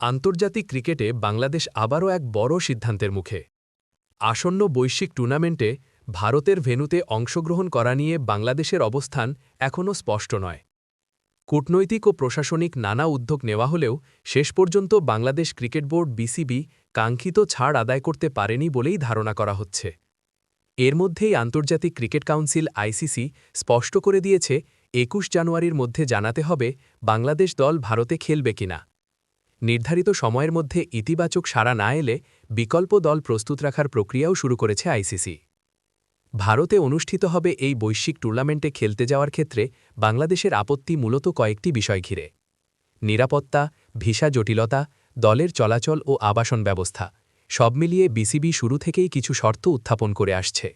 আন্তর্জাতিক ক্রিকেটে বাংলাদেশ আবারও এক বড় সিদ্ধান্তের মুখে। আসন্ন বৈশ্বিক টুর্নামেন্টে ভারতের ভেন্যুতে অংশগ্রহণ করা নিয়ে বাংলাদেশের অবস্থান এখনও স্পষ্ট নয়। কূটনৈতিক ও প্রশাসনিক নানা উদ্যোগ নেওয়া হলেও শেষ পর্যন্ত বাংলাদেশ ক্রিকেট বোর্ড বিসিবি কাঙ্ক্ষিত ছাড় আদায় করতে পারেনি বলেই ধারণা করা হচ্ছে। এর মধ্যেই আন্তর্জাতিক ক্রিকেট কাউন্সিল আইসিসি স্পষ্ট করে দিয়েছে, একুশ জানুয়ারির মধ্যে জানাতে হবে বাংলাদেশ দল ভারতে খেলবে কিনা। নির্ধারিত সময়ের মধ্যে ইতিবাচক সাড়া না এলে বিকল্প দল প্রস্তুত রাখার প্রক্রিয়াও শুরু করেছে আইসিসি। ভারতে অনুষ্ঠিত হবে এই বৈশ্বিক টুর্নামেন্টে খেলতে যাওয়ার ক্ষেত্রে বাংলাদেশের আপত্তি মূলত কয়েকটি বিষয় ঘিরে। নিরাপত্তা, ভিসা জটিলতা, দলের চলাচল ও আবাসন ব্যবস্থা, সব মিলিয়ে বিসিবি শুরু থেকেই কিছু শর্ত উত্থাপন করে আসছে।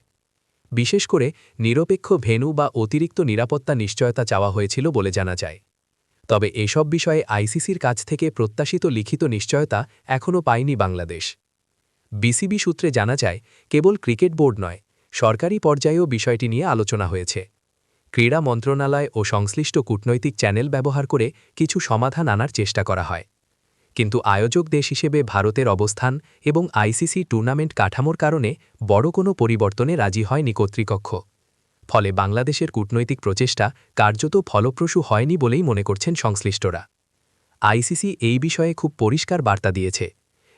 বিশেষ করে নিরপেক্ষ ভেনু বা অতিরিক্ত নিরাপত্তা নিশ্চয়তা চাওয়া হয়েছিল বলে জানা যায়। তবে এসব বিষয়ে আইসিসির কাছ থেকে প্রত্যাশিত লিখিত নিশ্চয়তা এখনও পায়নি বাংলাদেশ। বিসিবি সূত্রে জানা যায়, কেবল ক্রিকেট বোর্ড নয়, সরকারি পর্যায়েও বিষয়টি নিয়ে আলোচনা হয়েছে। ক্রীড়া মন্ত্রণালয় ও সংশ্লিষ্ট কূটনৈতিক চ্যানেল ব্যবহার করে কিছু সমাধান আনার চেষ্টা করা হয়। কিন্তু আয়োজক দেশ হিসেবে ভারতের অবস্থান এবং আইসিসি টুর্নামেন্ট কাঠামোর কারণে বড় কোনো পরিবর্তনে রাজি হয়নি কর্তৃপক্ষ। ফলে বাংলাদেশের কূটনৈতিক প্রচেষ্টা কার্যত ফলপ্রসূ হয়নি বলেই মনে করছেন সংশ্লিষ্টরা। আইসিসি এই বিষয়ে খুব পরিষ্কার বার্তা দিয়েছে।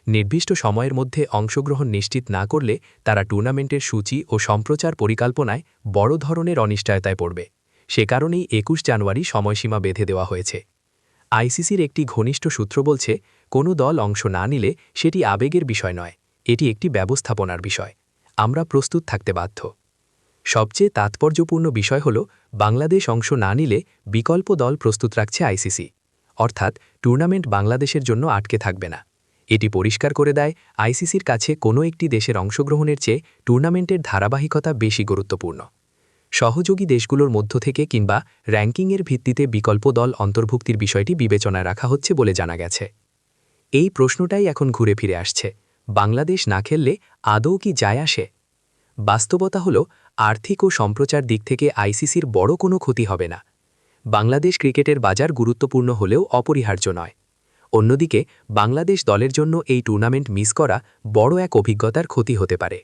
নির্দিষ্ট সময়ের মধ্যে অংশগ্রহণ নিশ্চিত না করলে তারা টুর্নামেন্টের সূচি ও সম্প্রচার পরিকল্পনায় বড় ধরনের অনিশ্চয়তায় পড়বে। সে কারণেই একুশ জানুয়ারি সময়সীমা বেঁধে দেওয়া হয়েছে। আইসিসির একটি ঘনিষ্ঠ সূত্র বলছে, কোনো দল অংশ না নিলে সেটি আবেগের বিষয় নয়, এটি একটি ব্যবস্থাপনার বিষয়। আমরা প্রস্তুত থাকতে বাধ্য। সবচেয়ে তাৎপর্যপূর্ণ বিষয় হল, বাংলাদেশ অংশ না নিলে বিকল্প দল প্রস্তুত রাখছে আইসিসি। অর্থাৎ টুর্নামেন্ট বাংলাদেশের জন্য আটকে থাকবে না। এটি পরিষ্কার করে দেয়, আইসিসির কাছে কোনো একটি দেশের অংশগ্রহণের চেয়ে টুর্নামেন্টের ধারাবাহিকতা বেশি গুরুত্বপূর্ণ। সহযোগী দেশগুলোর মধ্য থেকে কিংবা র্যাঙ্কিংয়ের ভিত্তিতে বিকল্প দল অন্তর্ভুক্তির বিষয়টি বিবেচনায় রাখা হচ্ছে বলে জানা গেছে। এই প্রশ্নটাই এখন ঘুরে ফিরে আসছে, বাংলাদেশ না খেললে আদৌ কি যায় আসে? বাস্তবতা হল আর্থিক ও সম্প্রচার দিক থেকে আইসিসির বড় কোনো ক্ষতি হবে না। বাংলাদেশ ক্রিকেটের বাজার গুরুত্বপূর্ণ হলেও অপরিহার্য নয়। অন্যদিকে, বাংলাদেশ দলের জন্য এই টুর্নামেন্ট মিস করা বড় এক অভিজ্ঞতার ক্ষতি হতে পারে।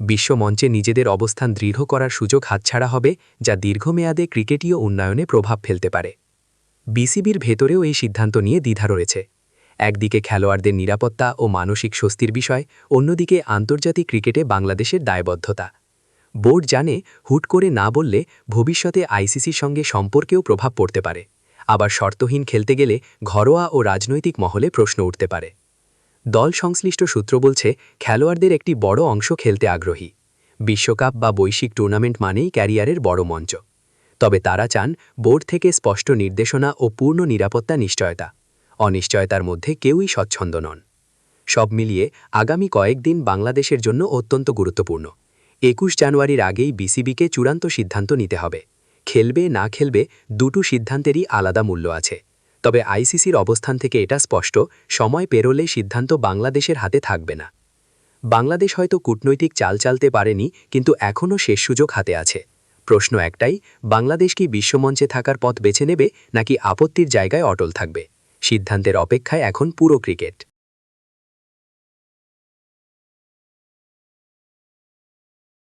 বিশ্বমঞ্চে নিজেদের অবস্থান দৃঢ় করার সুযোগ হাতছাড়া হবে যা দীর্ঘমেয়াদে ক্রিকেটীয় উন্নয়নে প্রভাব ফেলতে পারে। বিসিবির ভেতরেও এই সিদ্ধান্ত নিয়ে দ্বিধা রয়েছে। একদিকে খেলোয়াড়দের নিরাপত্তা ও মানসিক স্বস্তির বিষয়, অন্যদিকে আন্তর্জাতিক ক্রিকেটে বাংলাদেশের দায়বদ্ধতা। বোর্ড জানে হুট করে না বললে ভবিষ্যতে আইসিসির সঙ্গে সম্পর্কেও প্রভাব পড়তে পারে। আবার শর্তহীন খেলতে গেলে ঘরোয়া ও রাজনৈতিক মহলে প্রশ্ন উঠতে পারে। দল সংশ্লিষ্ট সূত্র বলছে, খেলোয়াড়দের একটি বড় অংশ খেলতে আগ্রহী। বিশ্বকাপ বা বৈশ্বিক টুর্নামেন্ট মানেই ক্যারিয়ারের বড় মঞ্চ। তবে তারা চান বোর্ড থেকে স্পষ্ট নির্দেশনা ও পূর্ণ নিরাপত্তা নিশ্চয়তা। অনিশ্চয়তার মধ্যে কেউই স্বচ্ছন্দ নন। সব মিলিয়ে আগামী কয়েকদিন বাংলাদেশের জন্য অত্যন্ত গুরুত্বপূর্ণ। একুশ জানুয়ারির আগেই বিসিবিকে চূড়ান্ত সিদ্ধান্ত নিতে হবে। খেলবে না খেলবে দুটো সিদ্ধান্তেরই আলাদা মূল্য আছে। তবে আইসিসির অবস্থান থেকে এটা স্পষ্ট, সময় পেরোলে সিদ্ধান্ত বাংলাদেশের হাতে থাকবে না। বাংলাদেশ হয়তো কূটনৈতিক চাল চালতে পারেনি, কিন্তু এখনও শেষ সুযোগ হাতে আছে। প্রশ্ন একটাই, বাংলাদেশ কি বিশ্বমঞ্চে থাকার পথ বেছে নেবে নাকি আপত্তির জায়গায় অটল থাকবে? সিদ্ধান্তের অপেক্ষায় এখন পুরো ক্রিকেট।